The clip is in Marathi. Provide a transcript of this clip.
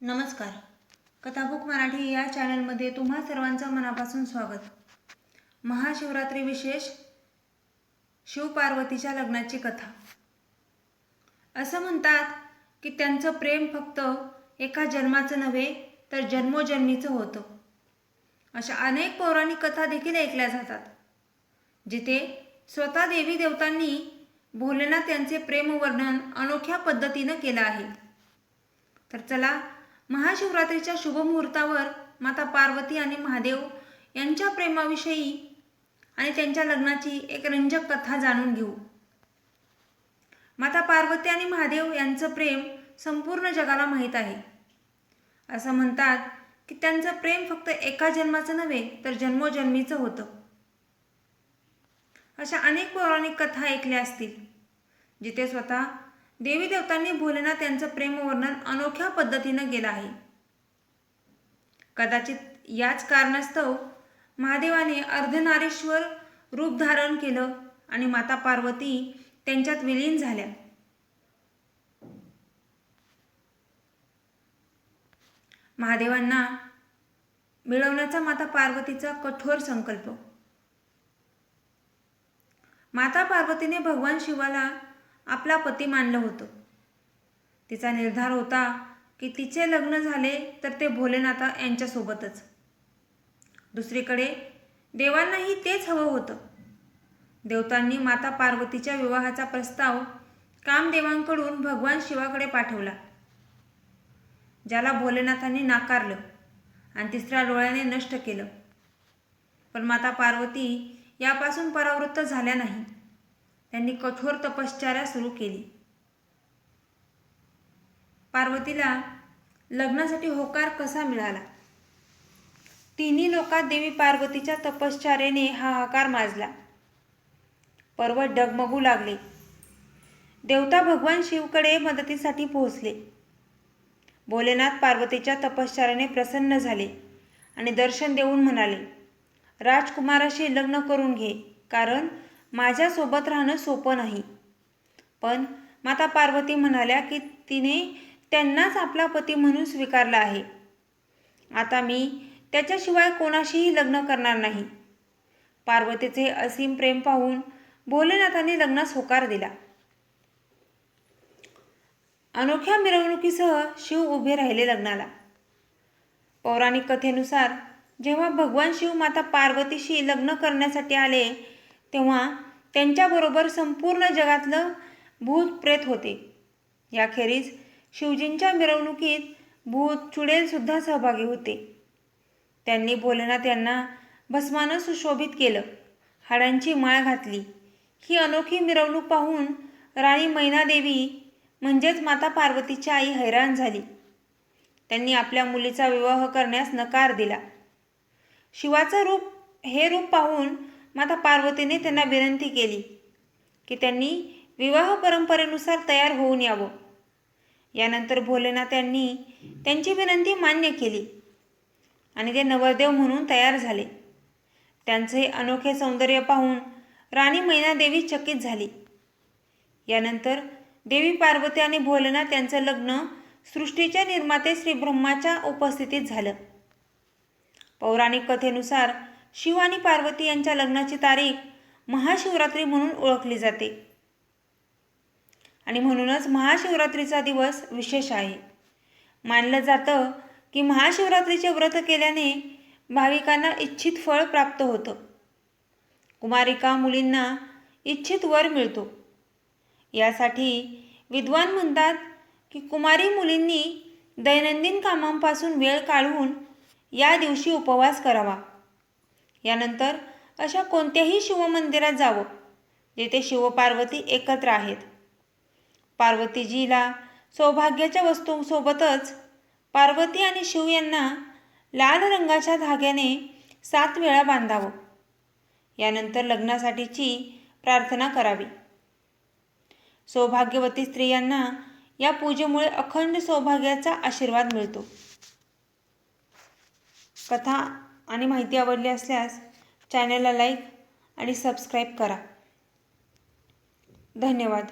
नमस्कार. कथाबुक मराठी या चॅनलमध्ये तुम्हा सर्वांचं मनापासून स्वागत. महाशिवरात्री विशेष शिवपार्वतीच्या लग्नाची कथा. असं म्हणतात की त्यांचं प्रेम फक्त एका जन्माचं नव्हे तर जन्मोजन्मीचं होतं. अशा अनेक पौराणिक कथा देखील ऐकल्या जातात जिथे स्वतः देवी देवतांनी भोलेनाथ यांचे प्रेमवर्णन अनोख्या पद्धतीनं केलं आहे. तर चला महाशिवरात्रीच्या शुभमुहूर्तावर माता पार्वती आणि महादेव यांच्या प्रेमाविषयी आणि त्यांच्या लग्नाची एक रंजक कथा जाणून घेऊ. माता पार्वती आणि महादेव यांचं प्रेम संपूर्ण जगाला माहीत आहे. असं म्हणतात की त्यांचं प्रेम फक्त एका जन्माचं नव्हे तर जन्मोजन्मीचं होतं. अशा अनेक पौराणिक कथा ऐकल्या असतील जिथे स्वतः देवी देवतांनी भोलेनाथ यांचं प्रेमवर्णन अनोख्या पद्धतीनं केलं आहे. कदाचित याच कारणास्तव महादेवाने अर्धनारेश्वर रूप धारण केलं आणि माता पार्वती त्यांच्यात विलीन झाल्या. महादेवांना मिळवण्याचा माता पार्वतीचा कठोर संकल्प. माता पार्वतीने भगवान शिवाला आपला पती मानलं होतं. तिचा निर्धार होता की तिचे लग्न झाले तर ते भोलेनाथा यांच्यासोबतच. दुसरीकडे देवांनाही तेच हवं होतं. देवतांनी माता पार्वतीच्या विवाहाचा प्रस्ताव कामदेवांकडून भगवान शिवाकडे पाठवला. ज्याला भोलेनाथांनी नाकारलं आणि तिसऱ्या डोळ्याने नष्ट केलं. पण माता पार्वती यापासून परावृत्त झाल्या नाही. त्यांनी कठोर तपश्चर्या सुरू केली. पार्वतीला लग्नासाठी होकार कसा मिळाला? तिन्ही लोकात देवी पार्वतीच्या तपश्चर्याने हाहाकार माजला. पर्वत डगमगू लागले. देवता भगवान शिवकडे मदतीसाठी पोहोचले. भोलेनाथ पार्वतीच्या तपश्चर्याने प्रसन्न झाले आणि दर्शन देऊन म्हणाले राजकुमाराशी लग्न करून घे कारण माझ्यासोबत राहणं सोपं नाही. पण माता पार्वती म्हणाल्या की तिने त्यांनाच आपला पती म्हणून स्वीकारला आहे. आता मी त्याच्याशिवाय कोणाशीही लग्न करणार नाही. पार्वतीचे असीम प्रेम पाहून भोलेनाथाने लग्नास होकार दिला. अनोख्या मिरवणुकीसह शिव उभे राहिले लग्नाला. पौराणिक कथेनुसार जेव्हा भगवान शिव माता पार्वतीशी लग्न करण्यासाठी आले तेव्हा त्यांच्याबरोबर संपूर्ण जगातलं भूत प्रेत होते. याखेरीज शिवजींच्या मिरवणुकीत भूत चुडेलसुद्धा सहभागी होते. त्यांनी भोलेनाथ यांना भस्मानं सुशोभित केलं. हाडांची माळ घातली. ही अनोखी मिरवणूक पाहून राणी मैनादेवी म्हणजेच माता पार्वतीची आई हैराण झाली. त्यांनी आपल्या मुलीचा विवाह करण्यास नकार दिला. शिवाचं रूप हे रूप पाहून माता पार्वतीने त्यांना विनंती केली की त्यांनी विवाह परंपरेनुसार तयार होऊन यावं. यानंतर भोलेनाथ यांनी त्यांची विनंती मान्य केली आणि ते नवरदेव म्हणून तयार झाले. त्यांचे अनोखे सौंदर्य पाहून राणी मैनादेवी चकित झाली. यानंतर देवी पार्वती आणि भोलेनाथ यांचं लग्न सृष्टीच्या निर्माते श्री ब्रह्माच्या उपस्थितीत झालं. पौराणिक कथेनुसार शिव आणि पार्वती यांच्या लग्नाची तारीख महाशिवरात्री म्हणून ओळखली जाते. आणि म्हणूनच महाशिवरात्रीचा दिवस विशेष आहे. मानलं जातं की महाशिवरात्रीचे व्रत केल्याने भाविकांना इच्छित फळ प्राप्त होतं. कुमारिका मुलींना इच्छित वर मिळतो. यासाठी विद्वान म्हणतात की कुमारी मुलींनी दैनंदिन कामांपासून वेळ काढून या दिवशी उपवास करावा. यानंतर अशा कोणत्याही शिवमंदिरात जावं जेथे शिवपार्वती एकत्र आहेत. पार्वतीजीला सौभाग्याच्या वस्तूंसोबतच पार्वती आणि शिव यांना लाल रंगाच्या धाग्याने सात वेळा बांधावं. यानंतर लग्नासाठीची प्रार्थना करावी. सौभाग्यवती स्त्रियांना या पूजेमुळे अखंड सौभाग्याचा आशीर्वाद मिळतो. कथा आणि माहिती आवडली असल्यास चॅनलला लाईक आणि सबस्क्राईब करा. धन्यवाद.